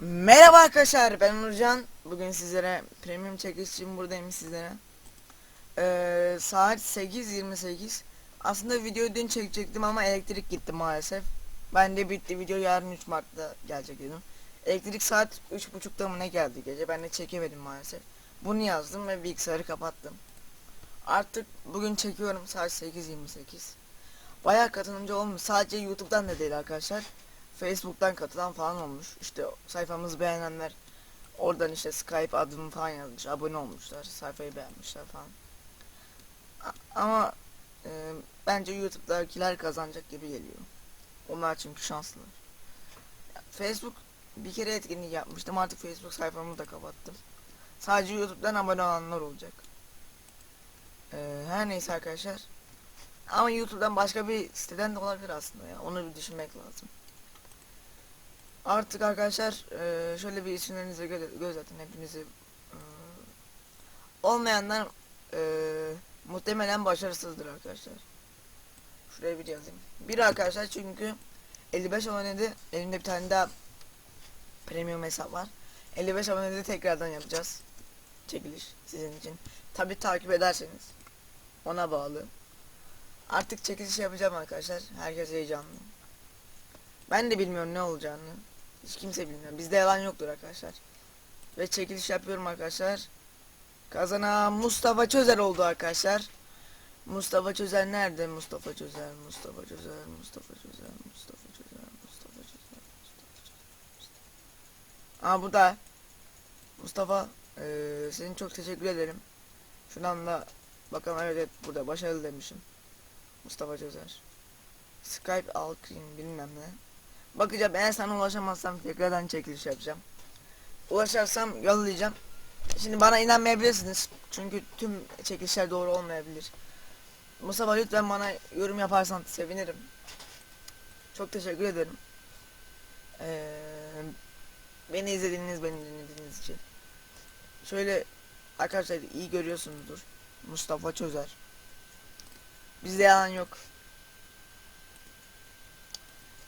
Merhaba arkadaşlar ben Nurcan. Bugün sizlere premium çekiş için buradayım sizlere. Ee, saat 8.28. Aslında videoyu dün çekecektim ama elektrik gitti maalesef. Ben de bitti video yarın 3 Mart'ta gelecek dedim. Elektrik saat 3.30'da mı ne geldi gece ben de çekemedim maalesef. Bunu yazdım ve bilgisayarı kapattım. Artık bugün çekiyorum saat 8.28. Bayağı katılımcı olmuş. Sadece YouTube'dan da değil arkadaşlar. Facebook'tan katılan falan olmuş. İşte sayfamızı beğenenler oradan işte Skype adımı falan yazmış. Abone olmuşlar. Sayfayı beğenmişler falan. Ama e, bence YouTube'dakiler kazanacak gibi geliyor. Onlar çünkü şanslılar. Facebook bir kere etkinlik yapmıştım. Artık Facebook sayfamı da kapattım. Sadece YouTube'dan abone olanlar olacak. E, her neyse arkadaşlar. Ama YouTube'dan başka bir siteden de olabilir aslında ya. Onu bir düşünmek lazım. Artık arkadaşlar eee, şöyle bir isimlerinize göz, göz atın hepinizi. eee, olmayanlar eee, muhtemelen başarısızdır arkadaşlar. Şuraya bir yazayım. Bir arkadaşlar çünkü 55 abonede elimde bir tane daha premium hesap var. 55 abonede tekrardan yapacağız. Çekiliş sizin için. Tabi takip ederseniz. Ona bağlı. Artık çekiliş yapacağım arkadaşlar. Herkes heyecanlı. Ben de bilmiyorum ne olacağını. Hiç kimse bilmiyor. Bizde yalan yoktur arkadaşlar. Ve çekiliş yapıyorum arkadaşlar. Kazanan Mustafa Çözer oldu arkadaşlar. Mustafa Çözer nerede? Mustafa Çözer, Mustafa Çözer, Mustafa Çözer, Mustafa Çözer, Mustafa Çözer, Mustafa Çözer. Aa burada. Mustafa, eee senin çok teşekkür ederim. Şuradan da bakalım evet, evet burada başarılı demişim. Mustafa Çözer. Skype Alkrim bilmem ne. Bakacağım eğer sana ulaşamazsam tekrardan çekiliş yapacağım. Ulaşırsam yollayacağım. Şimdi bana inanmayabilirsiniz. Çünkü tüm çekilişler doğru olmayabilir. Mustafa lütfen bana yorum yaparsan sevinirim. Çok teşekkür ederim. Ee, beni izlediğiniz, beni dinlediğiniz için. Şöyle arkadaşlar iyi görüyorsunuzdur. Mustafa Çözer. Bizde yalan yok.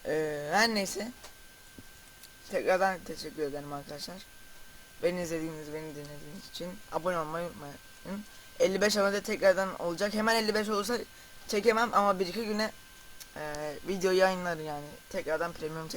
Ee, her neyse. Tekrardan teşekkür ederim arkadaşlar. Beni izlediğiniz, beni dinlediğiniz için abone olmayı unutmayın. 55 abone tekrardan olacak. Hemen 55 olursa çekemem ama bir iki güne e, video yayınlarım yani. Tekrardan premium çek